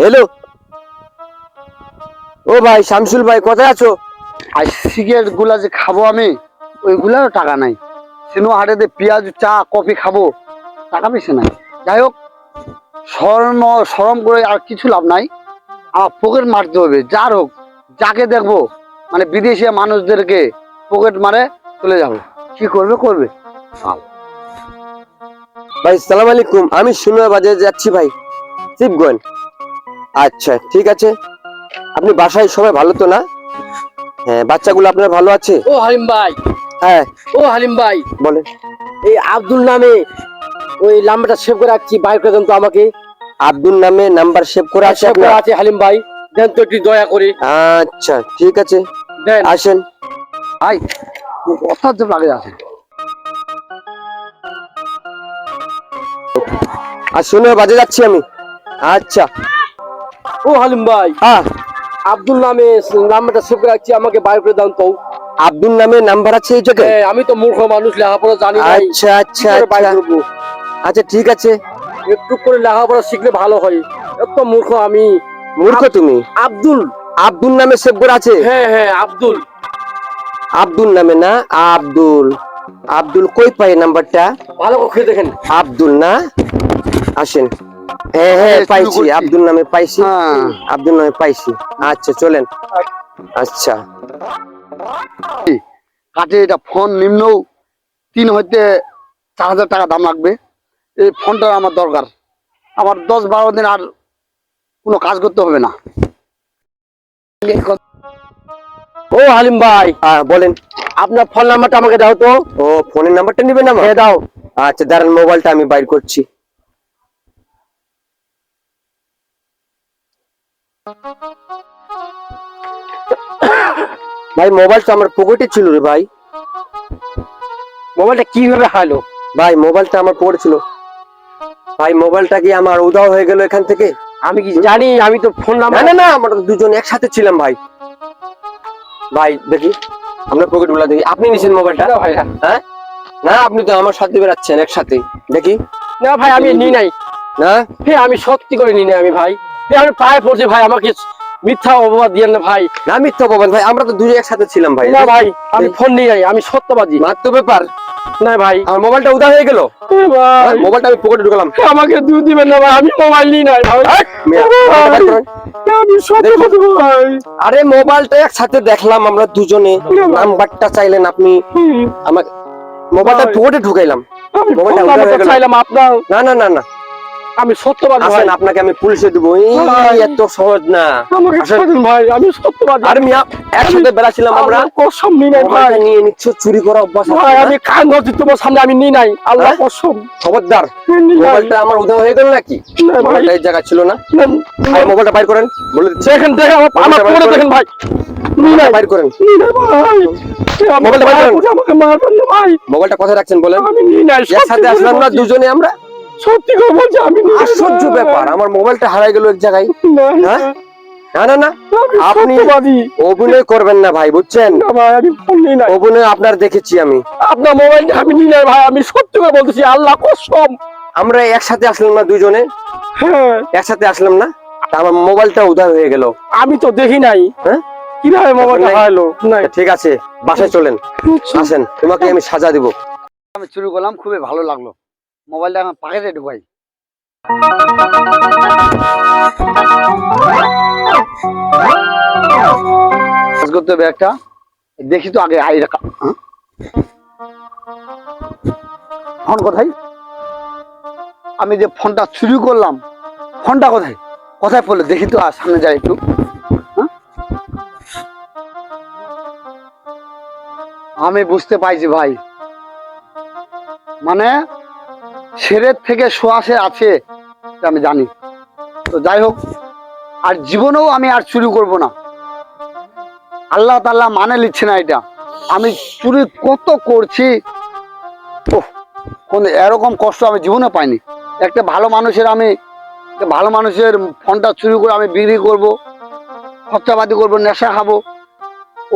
Hello ও ভাই, শামসুল ভাই, কোথায় আছো? আর সিগারেটগুলা যে খাব আমি, ওইগুলারও টাকা নাই। সিনো হাটেতে পেঁয়াজ, চা, কফি খাব। টাকা বেশি নাই। যাই হোক শরম সরম করে আর কিছু লাভ নাই। আমার পকেট মারতে হবে যার হোক, যাকে দেখব। মানে বিদেশি মানুষদেরকে পকেট মারে চলে যাব। কি করবে করবে? ভাই সালাম আলাইকুম। আমি শুনে বাজে যাচ্ছি ভাই। শিবগঞ্জ। আচ্ছা ঠিক আছে। আপনি বাসায় সবাই ভালো তো না? হ্যাঁ বাচ্চাগুলো আপনার ভালো আছে? ও হালিম ভাই। হ্যাঁ। ও হালিম ভাই। বলেন। এই আব্দুল নামে ওই নাম্বারটা সেভ করে রাখছি বাইর করে দেন তো আমাকে। আব্দুল নামে নাম্বার সেভ করে আছে করে আপনার? আছে হালিম ভাই। দেন তো একটু দয়া করে। আচ্ছা ঠিক আছে। দেন। আসেন। ভাই অসাধ্য লাগে আছে আর শুনে বাজে যাচ্ছি আমি। আচ্ছা। ও হালিম ভাই। হ্যাঁ। আব্দুল নামে নাম্বারটা সেভ করে রাখছি আমাকে বাইর করে দাও তো। আব্দুল নামে নাম্বার আছে এই জায়গায়? হ্যাঁ, আমি তো মূর্খ মানুষ লেখাপড়া জানি না। আচ্ছা আচ্ছা আচ্ছা। আচ্ছা ঠিক আছে। একটু করে লেখাপড়া শিখলে ভালো হয়। এত মূর্খ আমি। মূর্খ তুমি। আব্দুল। আব্দুল নামে সেভ করে আছে? হ্যাঁ হ্যাঁ আব্দুল। আব্দুল নামে না? আব্দুল। আব্দুল কই পাই নাম্বারটা? ভালো করে দেখেন। আব্দুল না? আসেন। হ্যাঁ হ্যাঁ পাইছি। আব্দুল নামে পাইছি। হ্যাঁ। আব্দুল নামে পাইছি। আচ্ছা চলেন। আচ্ছা। কাছে এটা ফোন নিম্ন তিন হইতে চার হাজার টাকা দাম লাগবে। এই ফোনটা আমার দরকার। আমার দশ বারো দিন আর কোনো কাজ করতে হবে না। ও হালিম ভাই। হ্যাঁ বলেন। আপনার ফোন নাম্বারটা আমাকে দাও তো। ও ফোনের নাম্বারটা নিবেন আমার? হ্যাঁ দাও। আচ্ছা দাঁড়ান মোবাইলটা আমি বাইর করছি। ভাই মোবাইলটা আমার পকেটে ছিল রে ভাই। মোবাইলটা কীভাবে হারালো ভাই মোবাইলটা আমার পকেটে ছিল। ভাই মোবাইলটা কি আমার উধাও হয়ে গেল এখান থেকে? আমি কি জানি আমি তো ফোন না নাম্বার না না আমরা তো দুজন একসাথে ছিলাম ভাই। ভাই দেখি আপনার পকেটগুলা দেখি। আপনি নিছেন মোবাইলটা না ভাই হ্যাঁ। না আপনি তো আমার সাথে বেরাচ্ছেন একসাথে। দেখি। না ভাই আমি নি নাই। না? হে আমি সত্যি করে নি নাই আমি ভাই। হে আমি পায়ে পড়ছি ভাই আমাকে মিথ্যা অপবাদ দিয়েন না ভাই। না মিথ্যা বলেন ভাই আমরা তো দুজন একসাথে ছিলাম ভাই। না ভাই আমি ফোন নিয়ে যাই আমি সত্যবাদী। মাত্র ব্যাপার। না ভাই। আমার মোবাইলটা উদা হয়ে গেল? মোবাইলটা আমি পকেটে ঢুকালাম। আমাকে দুধ দিবেন না ভাই আমি মোবাইল নিই নাই। ভাই আরে মোবাইলটা একসাথে দেখলাম আমরা দুজনে। নাম্বারটা চাইলেন আপনি। আমাকে আমার মোবাইলটা। পকেটে ঢুকাইলাম। মোবাইলটা। চাইলাম আপনার। না না না না। আমি সত্যবাদী ভাই। আপনাকে আমি পুলিশে দিব। এই এত সহজ না। ভাই আমি সত্যবাদী। আর মিয়া একসাথে বেড়াছিলাম আমরা। কসম নি নাই ভাই। নিয়ে নিচ্ছ চুরি করা অভ্যাস ভাই আমি কান ধরছি তোমার সামনে আমি নি নাই। আল্লাহ হ্যাঁ? কসম। খবরদার মোবাইলটা আমার উধাও হয়ে গেল নাকি? মোবাইলটা এই জায়গা ছিল না? ভাই মোবাইলটা বাইর করেন বলে দিচ্ছি। দেখেন দেখেন আমার আমার পরে বাইর দেখেন ভাই। নি নাই। বাইর করেন। নি নাই ভাই। মোবাইলটা বাইর করেন। আমাকে মারবেন না ভাই। মোবাইলটা কোথায় রাখছেন বলেন? আমি নি নাই একসাথে আসলাম না দুজনে আমরা? সত্যি করে বলছি আমি আশ্চর্য ব্যাপার আমার মোবাইলটা হারাই গেল এক জায়গায়। না, হ্যাঁ? না না না। আপনি অভিনয় করবেন না ভাই বুঝছেন? না ভাই আমি ফোন নি নাই। অভিনয় আপনার দেখেছি আমি। আপনার মোবাইলটা আমি নি নাই ভাই আমি সত্যি করে বলতেছি আল্লাহ কসম। আমরা একসাথে আসলাম না দুজনে? হ্যাঁ। একসাথে আসলাম না? আমার মোবাইলটা উধার হয়ে গেল। আমি তো দেখি নাই। হ্যাঁ? কীভাবে মোবাইলটা হারালো? নাই। ঠিক আছে বাসায় চলেন। আসেন তোমাকে আমি সাজা দিব। আমি চুরি করলাম খুবই ভালো লাগল। মোবাইলটা আমার পকেটে ঢুকাই। করতে হবে একটা। দেখি তো আগে আই রাখা হ্যাঁ? ফোন কোথায়? আমি যে ফোনটা চুরি করলাম, ফোনটা কোথায়? কোথায় পড়ল? দেখি তো আর সামনে যাই একটু হ্যাঁ? আমি বুঝতে পাইছি ভাই। মানে ছেলের থেকে সোয়াশে আছে আমি জানি। তো যাই হোক আর জীবনেও আমি আর চুরি করব না। আল্লাহ তাল্লাহ মানে নিচ্ছে না এটা। আমি চুরি কত করছি ওহ, কোন এরকম কষ্ট আমি জীবনে পাইনি। একটা ভালো মানুষের আমি ভালো মানুষের ফোনটা চুরি করে আমি বিক্রি করব খরচাপাতি করব নেশা খাব।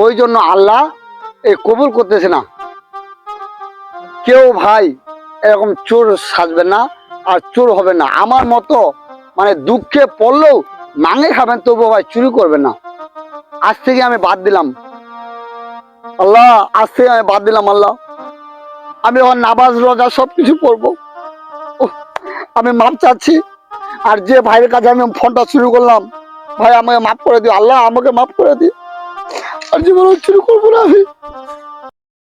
ওই জন্য আল্লাহ এই কবুল করতেছে না। কেউ ভাই এরকম চোর সাজবে না আর চোর হবে না। আমার মতো মানে দুঃখে পড়লেও মাঙে খাবেন তবু ভাই চুরি করবেন না। আজ থেকে আমি বাদ দিলাম। আল্লাহ, আজ থেকে আমি বাদ দিলাম আল্লাহ। আমি এখন নামাজ, রোজা সব কিছু পড়ব আমি মাপ চাচ্ছি। আর যে ভাইয়ের কাছে আমি ফোনটা শুরু করলাম, ভাই আমাকে মাফ করে দিও। আল্লাহ, আমাকে মাফ করে দিও। আর জীবনে চুরি করব না আমি।